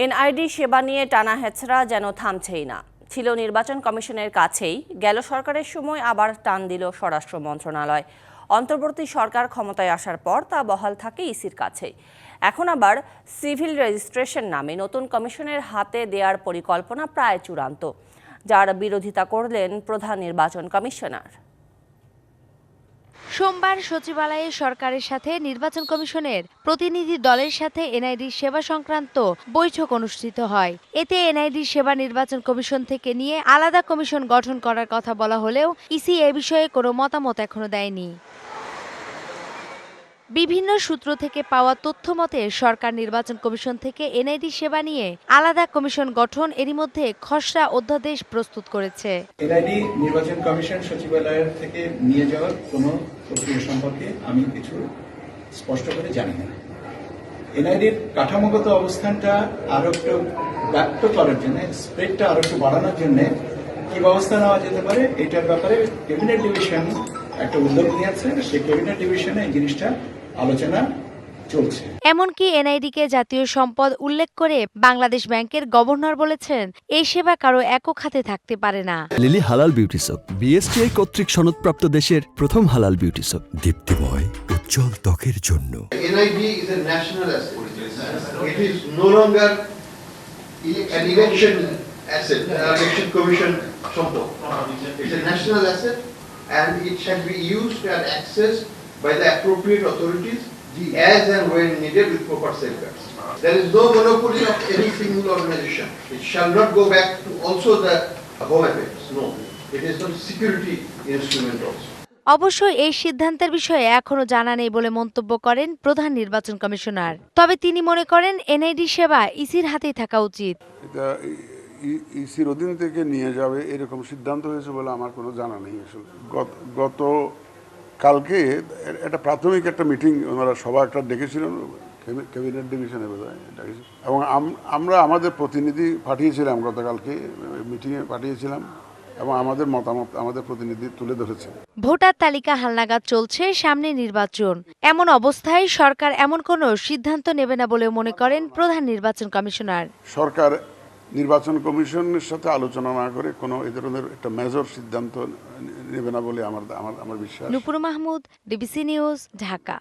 NID সেবা নিয়ে টানা হেচড়া যেন থামছেই না। ছিল নির্বাচন কমিশনের কাছেই, গেল সরকারের সময় আবার টান দিল স্বরাষ্ট্র মন্ত্রণালয়। অন্তর্বর্তী সরকার ক্ষমতায় আসার পর তা বহাল থাকে ইসির কাছেই। এখন আবার সিভিল রেজিস্ট্রেশন নামে নতুন কমিশনের হাতে দেওয়ার পরিকল্পনা প্রায় চূড়ান্ত। যার বিরোধিতা করলেন প্রধান নির্বাচন কমিশনার। সোমবার সচিবালয়ে সরকারের সাথে নির্বাচন কমিশনের প্রতিনিধি দলের সাথে এনআইডি সেবা সংক্রান্ত বৈঠক অনুষ্ঠিত হয়। এতে এনআইডি সেবা নির্বাচন কমিশন থেকে নিয়ে আলাদা কমিশন গঠন করার কথা বলা হলেও ইসি এ বিষয়ে কোনো মতামত এখনও দেয়নি। বিভিন্ন সূত্র থেকে পাওয়া তথ্য মতে, সরকার নির্বাচন কমিশন থেকে এনআইডি সেবা নিয়ে আলাদা কমিশন গঠন এরই মধ্যে খসড়া অধ্যাদেশ প্রস্তুত করেছে। এনআইডি নির্বাচন কমিশন সচিবালয়ের থেকে নিয়ে যাওয়ার কোনো প্রক্রিয়া সম্পর্কে আমি কিছু স্পষ্ট করে জানি না। এনআইডির কাঠামোগত অবস্থানটা আরও একটু ব্যক্ত করার জন্য, স্প্রেডটা আরও একটু বাড়ানোর জন্য কি ব্যবস্থা নেওয়া যেতে পারে, এটার ব্যাপারে ক্যাবিনেট ডিভিশন একটা উদ্যোগ নিয়েছে। সেই ক্যাবিনেট ডিভিশনে এই জিনিসটা আলোচনা চলছে এমনকি এনআইডিকে জাতীয় সম্পদ উল্লেখ করে বাংলাদেশ ব্যাংকের গভর্নর বলেছেন এই সেবা কারও একক হাতে থাকতে পারে না লিলি হালাল বিউটি সোপ বিএসটিআই কর্তৃক সনদপ্রাপ্ত দেশের প্রথম হালাল বিউটি সোপ দীপ্তিময় উজ্জ্বল ত্বকের জন্য NID is a national asset. It is no longer an election asset, uh, election commission সম্পদ. It's a national asset and it shall be used and accessed by the appropriate authorities as and when needed with proper safeguards. There is no monopoly of any single organization. It shall not go back to also the home affairs, no. It is a security instrument also. অবশ্য এই সিদ্ধান্তের বিষয়ে এখনও জানা নেই বলে মন্তব্য করেন প্রধান নির্বাচন কমিশনার তবে তিনি মনে করেন এনআইডি সেবা ইসির হাতেই থাকা উচিত ইসির অধীন থেকে নিয়ে যাবে এরকম সিদ্ধান্ত হয়েছে বলে আমার কোনো জানা নেই আসলে গত কালকে একটা প্রাথমিক একটা মিটিং ওনারা সভা একটা ডেকেছিলেন ক্যাবি- ক্যাবিনেট ডিভিশনে বোধ হয়। এবং আমরা আমাদের প্রতিনিধি পাঠিয়েছিলাম গতকালকে মিটিংয়ে পাঠিয়েছিলাম এবং আমাদের মতামত আমাদের প্রতিনিধি তুলে ধরেছে ভোটার তালিকা হালনাগাদ চলছে সামনে নির্বাচন। এমন অবস্থায় সরকার এমন কোনো সিদ্ধান্ত নেবে না বলে মনে করেন প্রধান নির্বাচন কমিশনার। সরকার নির্বাচন কমিশনের সাথে আলোচনা না করে কোনো এ ধরনের একটা মেজর সিদ্ধান্ত নেবে না বলে আমার আমার আমার বিশ্বাস। Nupur Mahmud DBC news, Dhaka.